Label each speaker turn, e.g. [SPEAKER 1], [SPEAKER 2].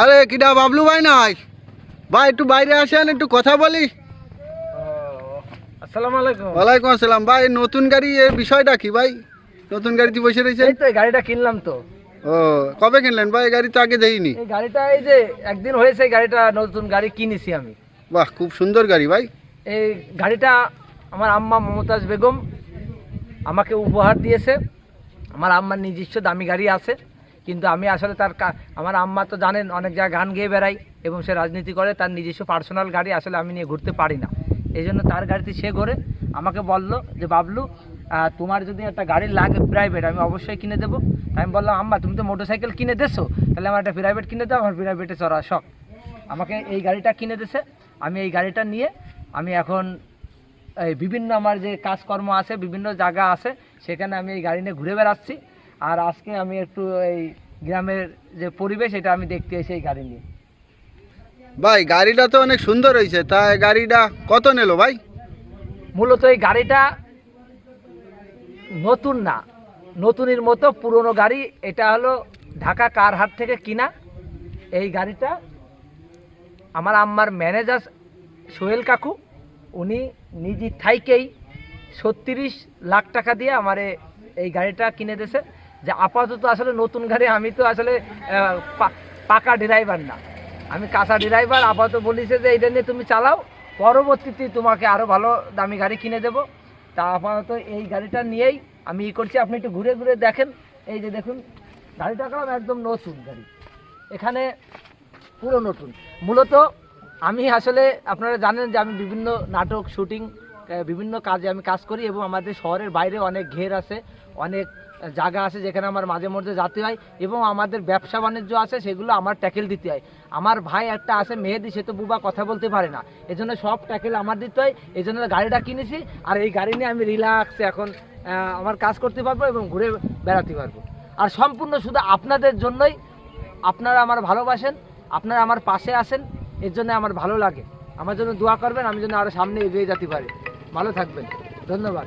[SPEAKER 1] আরে কিডা বাবলু ভাই নাই। ভাই একটু বাইরে আসেন একটু কথা বলি।
[SPEAKER 2] আসসালামু আলাইকুম।
[SPEAKER 1] ওয়ালাইকুম আসসালাম। ভাই নতুন গাড়ি এর বিষয়টা কি ভাই? নতুন গাড়িতে বসে রয়েছেন?
[SPEAKER 2] এই তো গাড়িটা কিনলাম তো।
[SPEAKER 1] ও কবে কিনলেন? ভাই গাড়ি তো আগে দেইনি।
[SPEAKER 2] এই গাড়িটা এই যে একদিন হয়েছে গাড়িটা নতুন গাড়ি কিনেছি আমি।
[SPEAKER 1] বাহ খুব সুন্দর গাড়ি ভাই।
[SPEAKER 2] এই গাড়িটা আমার আম্মা মমতাজ বেগম আমাকে উপহার দিয়েছে। আমার আম্মার নিজস্ব দামি গাড়ি আছে। কিন্তু আমি আসলে তার আমার আম্মা তো জানেন, অনেক জায়গায় গান গেয়ে বেড়াই এবং সে রাজনীতি করে, তার নিজস্ব পার্সোনাল গাড়ি আসলে আমি নিয়ে ঘুরতে পারি না। এই জন্য তার গাড়িতে সে ঘোরে, আমাকে বলল যে, বাবলু তোমার যদি একটা গাড়ি লাগে প্রাইভেট আমি অবশ্যই কিনে দেবো। আমি বললাম, আম্মা, তুমি তো মোটরসাইকেল কিনে দেছো, তাহলে আমার একটা প্রাইভেট কিনে দাও, আমার প্রাইভেটে চড়া শখ আমাকে এই গাড়িটা কিনে দিছে আমি এই গাড়িটা নিয়ে, আমি এখন বিভিন্ন আমার যে কাজকর্ম আছে, বিভিন্ন জায়গা আছে, সেখানে আমি এই গাড়ি নিয়ে ঘুরে বেড়াচ্ছি। আর আজকে আমি একটু এই গ্রামের যে পরিবেশ এটা আমি দেখতে এসে এই গাড়ি নিয়ে।
[SPEAKER 1] ভাই গাড়িটা তো অনেক সুন্দর হয়েছে। তা গাড়িটা কত নিলো ভাই?
[SPEAKER 2] মূলত এই গাড়িটা নতুন না নতুনের মতো পুরনো গাড়ি। এটা হলো ঢাকা কার হাট থেকে কিনা। এই গাড়িটা আমার আম্মার ম্যানেজার সোহেল কাকু উনি নিজে থাইকেই ছত্রিশ লাখ টাকা দিয়ে আমার এই গাড়িটা কিনে দিয়েছে। যে আপাতত আসলে নতুন গাড়ি, আমি তো আসলে পাকা ড্রাইভার না। আমি কাঁচা ড্রাইভার, আপাতত বলিছে যে এটা নিয়ে তুমি চালাও, পরবর্তীতে তোমাকে আরও ভালো দামি গাড়ি কিনে দেবো। তা আপাতত এই গাড়িটা নিয়েই আমি ই করছি, আপনি একটু ঘুরে ঘুরে দেখেন। এই যে দেখুন, গাড়িটা কালাম একদম নতুন গাড়ি। এখানে পুরো নতুন। মূলত আমি আসলে, আপনারা জানেন যে আমি বিভিন্ন নাটক, শুটিং বিভিন্ন কাজে আমি কাজ করি এবং আমাদের শহরের বাইরে অনেক ঘের আছে, অনেক জায়গা আছে যেখানে আমার মাঝে মধ্যে যেতে হয় এবং আমাদের ব্যবসা বাণিজ্য আছে সেগুলো আমার ট্যাকেল দিতে হয়। আমার ভাই একটা আছে মেহেদি, সে তো বুবা কথা বলতে পারে না। এজন্য সব ট্যাকেল আমার দিতে হয় এই জন্য গাড়িটা কিনেছি আর এই গাড়ি নিয়ে আমি রিল্যাক্সে এখন আমার কাজ করতে পারব এবং ঘুরে বেড়াতে পারব। আর সম্পূর্ণ শুধু আপনাদের জন্যই, আপনারা আমার ভালোবাসেন, আপনারা আমার পাশে আসেন এর জন্য আমার ভালো লাগে। আমার জন্য দোয়া করবেন, আমি যেন আরও সামনে এগিয়ে যেতে পারি। ভালো থাকবেন। ধন্যবাদ।